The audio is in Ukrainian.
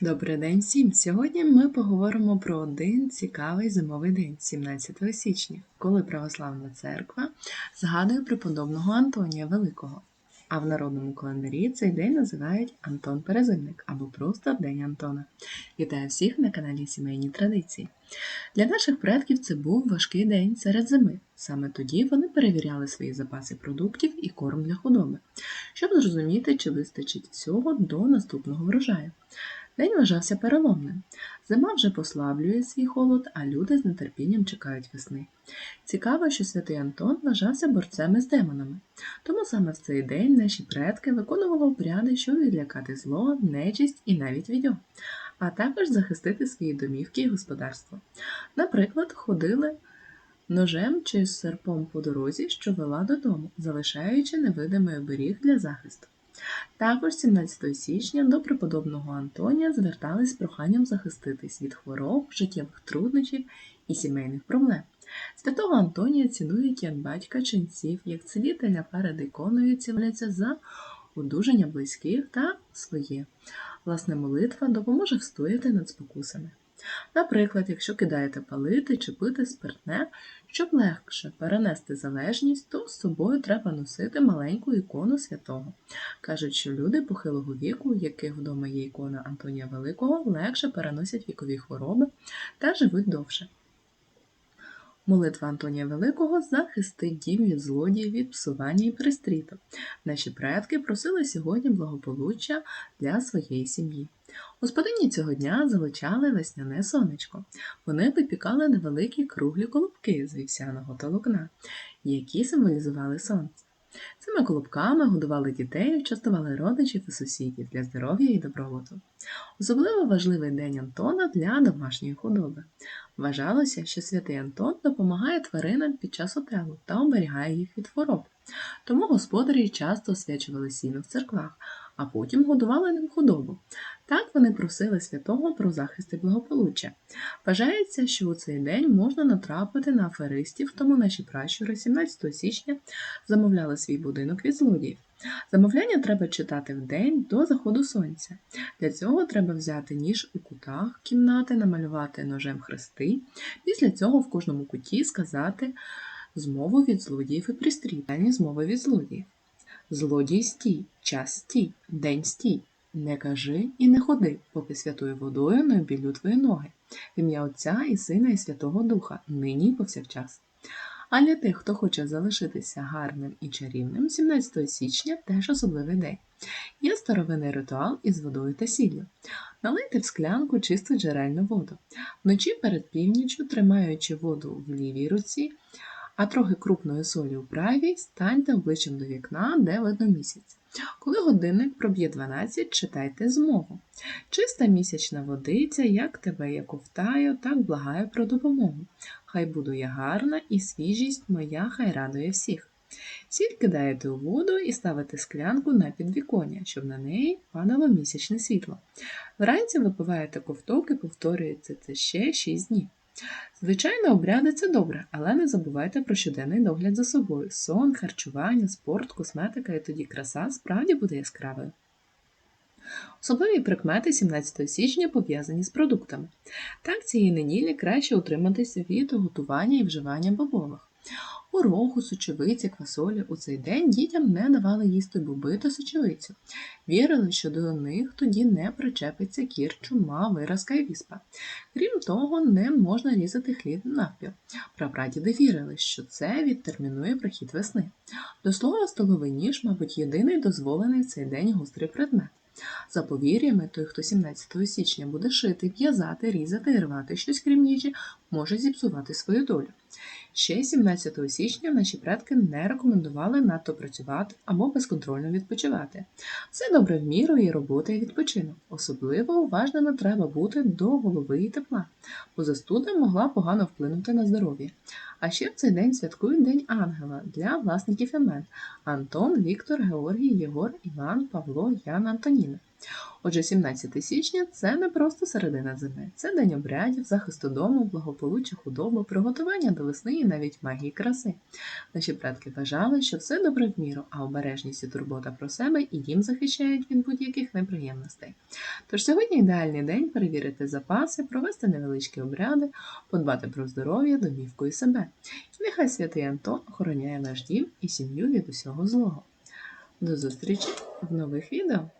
Добрий день всім! Сьогодні ми поговоримо про один цікавий зимовий день, 17 січня, коли Православна церква згадує преподобного Антонія Великого. А в народному календарі цей день називають Антон Перезимник або просто День Антона. Вітаю всіх на каналі Сімейні Традиції. Для наших предків це був важкий день серед зими. Саме тоді вони перевіряли свої запаси продуктів і корм для худоби, щоб зрозуміти, чи вистачить всього до наступного врожаю. День вважався переломним. Зима вже послаблює свій холод, а люди з нетерпінням чекають весни. Цікаво, що святий Антон вважався борцем із демонами, тому саме в цей день наші предки виконували обряди, щоб відлякати зло, нечисть і навіть відьом, а також захистити свої домівки і господарство. Наприклад, ходили ножем чи серпом по дорозі, що вела додому, залишаючи невидимий оберіг для захисту. Також 17 січня до преподобного Антонія звертались з проханням захиститись від хвороб, життєвих труднощів і сімейних проблем. Святого Антонія цінують як батька ченців, як цілителя перед іконою ціляться за одужання близьких та своє. Власне, молитва допоможе встояти над спокусами. Наприклад, якщо кидаєте палити чи пити спиртне, щоб легше перенести залежність, то з собою треба носити маленьку ікону святого. Кажуть, що люди похилого віку, яких вдома є ікона Антонія Великого, легше переносять вікові хвороби та живуть довше. Молитва Антонія Великого захистить дім від злодіїв, від псування і пристріту. Наші предки просили сьогодні благополуччя для своєї сім'ї. Господині цього дня залучали весняне сонечко. Вони випікали невеликі круглі колобки з вівсяного толокна, які символізували сонце. Цими колобками годували дітей, частували родичів і сусідів для здоров'я і добробуту. Особливо важливий день Антона для домашньої худоби. Вважалося, що святий Антон допомагає тваринам під час отелу та оберігає їх від хвороб. Тому господарі часто освячували сіно в церквах, а потім годували ним худобу. Так вони просили святого про захист і благополуччя. Вважається, що у цей день можна натрапити на аферистів, тому наші пращури 17 січня замовляли свій будинок від злодіїв. Замовляння треба читати в день до заходу сонця. Для цього треба взяти ніж у кутах кімнати, намалювати ножем хрести. Після цього в кожному куті сказати змову від злодіїв і пристрій, змови від злодіїв. Злодій стій, час стій, день стій. Не кажи і не ходи, поки святою водою не обілю твої ноги. В ім'я Отця і Сина, і Святого Духа, нині і повсякчас. А для тих, хто хоче залишитися гарним і чарівним, 17 січня теж особливий день. Є старовинний ритуал із водою та сіллю. Налийте в склянку чисту джерельну воду. Вночі перед північю, тримаючи воду в лівій руці, а трохи крупної солі у правій, станьте обличчям до вікна, де видно місяць. Коли годинник проб'є 12, читайте змову. Чиста місячна водиця, як тебе я ковтаю, так благаю про допомогу. Хай буду я гарна, і свіжість моя хай радує всіх. Сіль кидаєте у воду і ставите склянку на підвіконня, щоб на неї падало місячне світло. Вранці випиваєте ковток і повторюєте це ще 6 днів. Звичайно, обряди це добре, але не забувайте про щоденний догляд за собою. Сон, харчування, спорт, косметика і тоді краса справді буде яскравою. Особливі прикмети 17 січня пов'язані з продуктами. Так цієї неділі краще утриматися від готування і вживання бобових. Гороху, сочевиці, квасолі у цей день дітям не давали їсти боби та сочевицю. Вірили, що до них тоді не причепиться кір, чума, виразка і віспа. Крім того, не можна різати хліб навпіл. Прапрадіди вірили, що це відтермінує прохід весни. До слова, столовий ніж, мабуть, єдиний дозволений в цей день гострий предмет. За повір'ями, той, хто 17 січня буде шити, в'язати, різати і рвати щось крім їжі, може зіпсувати свою долю. Ще 17 січня наші предки не рекомендували надто працювати або безконтрольно відпочивати. Все добре в міру і робота і відпочинок. Особливо уважними треба бути до голови і тепла, бо застуда могла погано вплинути на здоров'я. А ще в цей день святкують День Ангела для власників імен Антон, Віктор, Георгій, Єгор, Іван, Павло, Яна, Антоніна. Отже, 17 січня це не просто середина зими, це день обрядів, захисту дому, благополуччя худоби, приготування до весни і навіть магії краси. Наші предки вважали, що все добре в міру, а обережність і турбота про себе і дім захищають від будь-яких неприємностей. Тож сьогодні ідеальний день перевірити запаси, провести невеличкі обряди, подбати про здоров'я, домівку і себе. І нехай святий Антон охороняє наш дім і сім'ю від усього злого. До зустрічі в нових відео!